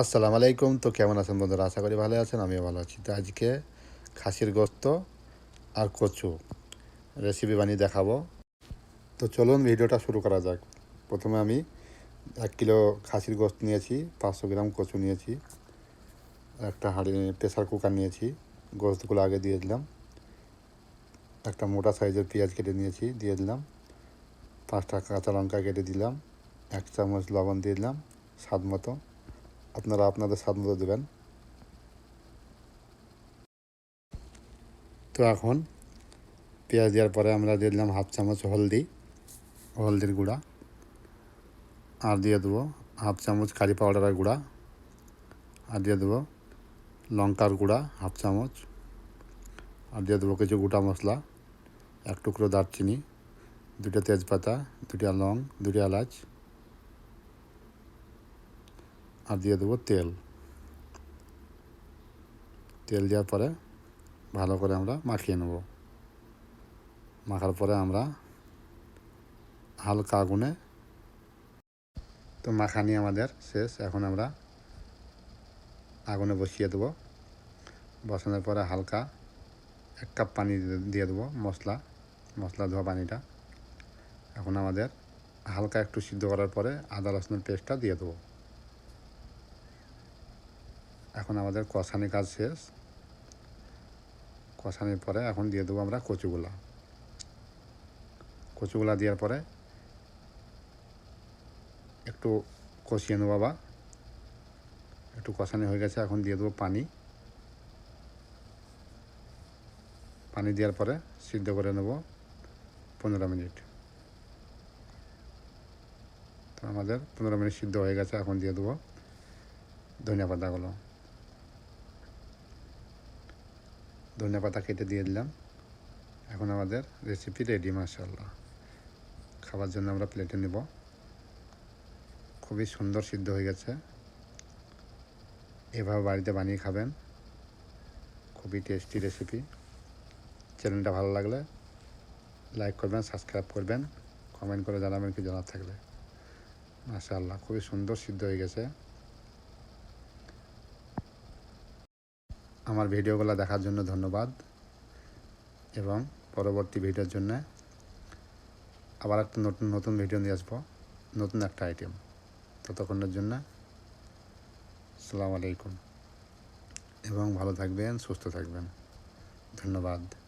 আসসালামু আলাইকুম। তো কেমন আছেন বন্ধুরা? আশা করি ভালো আছেন, আমিও ভালো আছি। তো আজকে খাসির গোস্ত আর কচু রেসিপি বানিয়ে দেখাবো। তো চলুন ভিডিওটা শুরু করা যাক। প্রথমে আমি এক কিলো খাসির গোস্ত নিয়েছি, পাঁচশো গ্রাম কচু নিয়েছি, একটা হাঁড়ি, প্রেসার কুকার নিয়েছি, গোস্তগুলো আগে দিয়ে দিলাম। একটা মোটা সাইজের পেঁয়াজ কেটে নিয়েছি, দিয়ে দিলাম। পাঁচটা কাঁচা লঙ্কা কেটে দিলাম, এক চামচ লবণ দিয়ে দিলাম, স্বাদ মতো। আপনারা আপনাদের স্বাধীনতা দেবেন। তো এখন পেঁয়াজ দেওয়ার পরে আমরা দিয়ে দিলাম হাফ চামচ হলদি, হলদির গুঁড়া। আর দিয়ে দেবো হাফ চামচ কারি পাউডারের গুঁড়া। আর দিয়ে দেবো লঙ্কার গুঁড়া হাফ চামচ। আর দিয়ে দেবো কিছু গোটা মশলা, এক টুকরো দারচিনি, দুটো তেজপাতা, দুটা লং, দুটো এলাচ। আর দিয়ে দেবো তেল। তেল দেওয়ার পরে ভালো করে আমরা মাখিয়ে নেব। মাখার পরে আমরা হালকা আগুনে তো মাখানি আমাদের শেষ। এখন আমরা আগুনে বসিয়ে দেবো। বসানোর পরে হালকা এক কাপ পানি দিয়ে দেবো মশলা মশলা ধোয়া পানিটা। এখন আমাদের হালকা একটু সিদ্ধ করার পরে আদা রসুনের পেস্টটা দিয়ে দেবো। এখন আমাদের কষানি কাজ শেষ। কষানির পরে এখন দিয়ে দেবো আমরা কচুগুলা। কচুগুলা দেওয়ার পরে একটু কষিয়ে নেব বাবা একটু কষানি হয়ে গেছে, এখন দিয়ে দেবো পানি। পানি দেওয়ার পরে সিদ্ধ করে নেব পনেরো মিনিট। তো আমাদের পনেরো মিনিট সিদ্ধ হয়ে গেছে, এখন দিয়ে দেবো ধনিয়া পাতাগুলো। ধনিয়া পাতা কেটে দিয়ে দিলাম। এখন আমাদের রেসিপি রেডি মাসাল্লাহ খাবার জন্য আমরা প্লেটে নেব। খুবই সুন্দর সিদ্ধ হয়ে গেছে। এভাবে বাড়িতে বানিয়ে খাবেন। খুবই টেস্টি রেসিপি চ্যানেলটা ভালো লাগলে লাইক করবেন সাবস্ক্রাইব করবেন কমেন্ট করে জানাবেন কি জানার থাকলে। মাশাআল্লাহ, খুবই সুন্দর সিদ্ধ হয়ে গেছে। আমার ভিডিওগুলো দেখার জন্য ধন্যবাদ এবং পরবর্তী ভিডিওর জন্য আবার একটা নতুন নতুন ভিডিও নিয়ে আসব, নতুন একটা আইটেম ততক্ষণের জন্য সালাম আলাইকুম। এবং ভালো থাকবেন, সুস্থ থাকবেন। ধন্যবাদ।